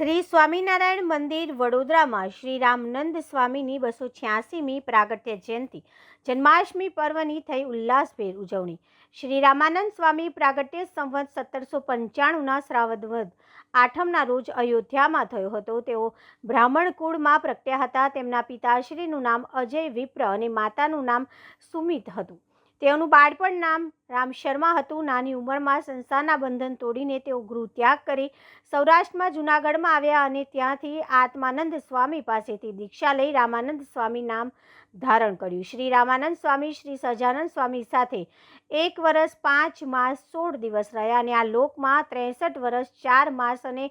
શ્રી સ્વામિનારાયણ મંદિર વડોદરામાં શ્રી રામનંદ સ્વામીની બસો છ્યાસીમી પ્રાગટ્ય જયંતિ, જન્માષ્ટમી પર્વની થઈ ઉલ્લાસભેર ઉજવણી. શ્રી રામાનંદ સ્વામી પ્રાગટ્ય સંવત સત્તરસો પંચાણુંના શ્રાવદ વદ આઠમના રોજ અયોધ્યામાં થયો હતો. તેઓ બ્રાહ્મણ કુળમાં પ્રગટ્યા હતા. તેમના પિતાશ્રીનું નામ અજય વિપ્ર અને માતાનું નામ સુમિત હતું. તેઓનું બાળપણ નામ રામ શર્મા હતું. નાની ઉંમરમાં સંસારના બંધન તોડીને તેઓ ગૃહ ત્યાગ કરી સૌરાષ્ટ્રમાં જૂનાગઢમાં આવ્યા અને ત્યાંથી આત્માનંદ સ્વામી પાસેથી દીક્ષા લઈ રામાનંદ સ્વામી નામ ધારણ કર્યું. શ્રી રામાનંદ સ્વામી, શ્રી સહજાનંદ સ્વામી સાથે એક વર્ષ પાંચ માસ સોળ દિવસ રહ્યા અને આ લોકમાં ત્રેસઠ વર્ષ ચાર માસ અને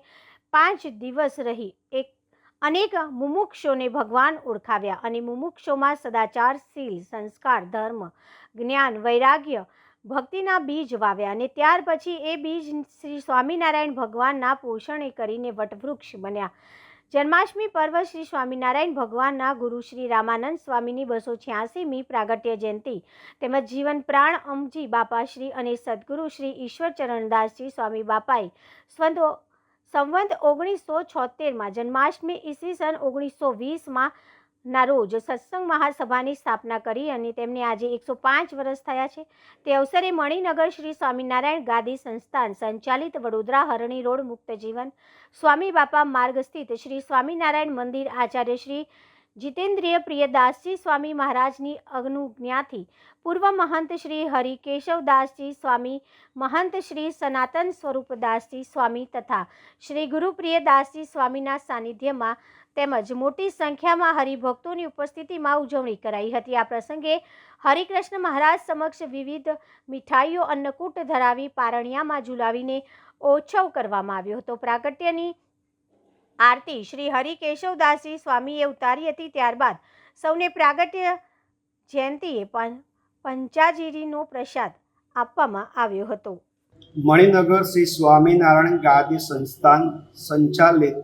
પાંચ દિવસ રહી. એક અનેક મુમુક્ષોને ભગવાન ઓળખાવ્યા અને મુમુક્ષોમાં સદાચાર, શીલ, સંસ્કાર, ધર્મ, જ્ઞાન, વૈરાગ્ય ભક્તિના બીજ વાવ્યા અને ત્યાર પછી એ બીજ શ્રી સ્વામિનારાયણ ભગવાનના પોષણે કરીને વટવૃક્ષ બન્યા. જન્માષ્ટમી પર્વ શ્રી સ્વામિનારાયણ ભગવાનના ગુરુ શ્રી રામાનંદ સ્વામીની બસો છ્યાસીમી પ્રાગટ્ય જયંતિ તેમજ જીવન પ્રાણ અમજી બાપાશ્રી અને સદગુરુ શ્રી ઈશ્વર ચરણદાસજી સ્વામી બાપાએ સ્વંત સંવંત ઓગણીસો છોતેરમાં જન્માષ્ટમી ઈસવીસન ઓગણીસો વીસમાં ના રોજ સત્સંગ મહાસભાની સ્થાપના કરી અને તેમને આજે એકસો પાંચ વર્ષ થયા છે. તે અવસરે મણિનગર શ્રી સ્વામિનારાયણ ગાદી સંસ્થાન સંચાલિત વડોદરા હરણી રોડ મુક્ત જીવન સ્વામી બાપા માર્ગ સ્થિત શ્રી સ્વામિનારાયણ મંદિર આચાર્ય શ્રી જીતેન્દ્રિય પ્રિયદાસજી સ્વામી મહારાજની અનુજ્ઞાથી પૂર્વ મહંત શ્રી હરિ કેશવદાસજી સ્વામી, મહંત શ્રી સનાતન સ્વરૂપદાસજી સ્વામી તથા શ્રી ગુરુપ્રિયદાસજી સ્વામીના સાનિધ્યમાં તેમજ મોટી સંખ્યામાં હરિભક્તોની ઉપસ્થિતિમાં ઉજવણી કરાઈ હતી. આ પ્રસંગે હરિકૃષ્ણ મહારાજ સમક્ષ વિવિધ મીઠાઈઓ, અન્નકૂટ ધરાવી પારણિયામાં ઝુલાવીને ઓછવ કરવામાં આવ્યો હતો. પ્રાગટ્યની આરતી શ્રી હરિકેશવદાસજી સ્વામીએ ઉતારી હતી ત્યારબાદ સૌને પ્રાગટ્ય જયંતીએ પંચાજીરીનો પ્રસાદ આપવામાં આવ્યો હતો. મણિનગર શ્રી સ્વામિનારાયણ ગાદી સંસ્થાન સંચાલિત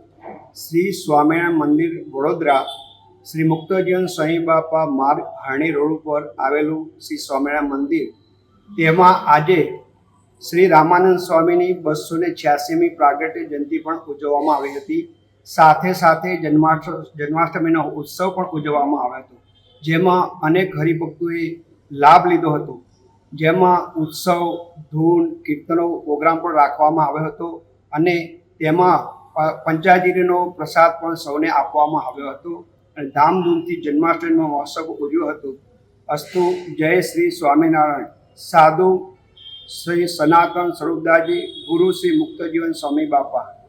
શ્રી સ્વામિનારાયણ મંદિર વડોદરા શ્રી મુક્તજીવન સ્વામી બાપા માર્ગ હાણી રોડ ઉપર આવેલું શ્રી સ્વામિનારાયણ મંદિર. તેમાં આજે શ્રી રામાનંદ સ્વામીની બસો ને છ્યાસીમી પ્રાગટ્ય જયંતિ પણ ઉજવવામાં આવી હતી. સાથે સાથે જન્માષ્ટ, જન્માષ્ટમીનો ઉત્સવ પણ ઉજવવામાં આવ્યો હતો. જેમાં અનેક હરિભક્તોએ લાભ લીધો હતો. જેમાં ઉત્સવ, ધૂન, કીર્તનો પ્રોગ્રામ પણ રાખવામાં આવ્યો હતો અને તેમાં પંચાજીરીનો પ્રસાદ પણ સૌને આપવામાં આવ્યો હતો અને ધામધૂમથી જન્માષ્ટમીનો મહોત્સવ ઉજવ્યો હતો. અસ્તુ, જય શ્રી સ્વામિનારાયણ. સાધુ, શ્રી સનાતન સ્વરૂપદાસજી, ગુરુ શ્રી મુક્તજીવન સ્વામી બાપા.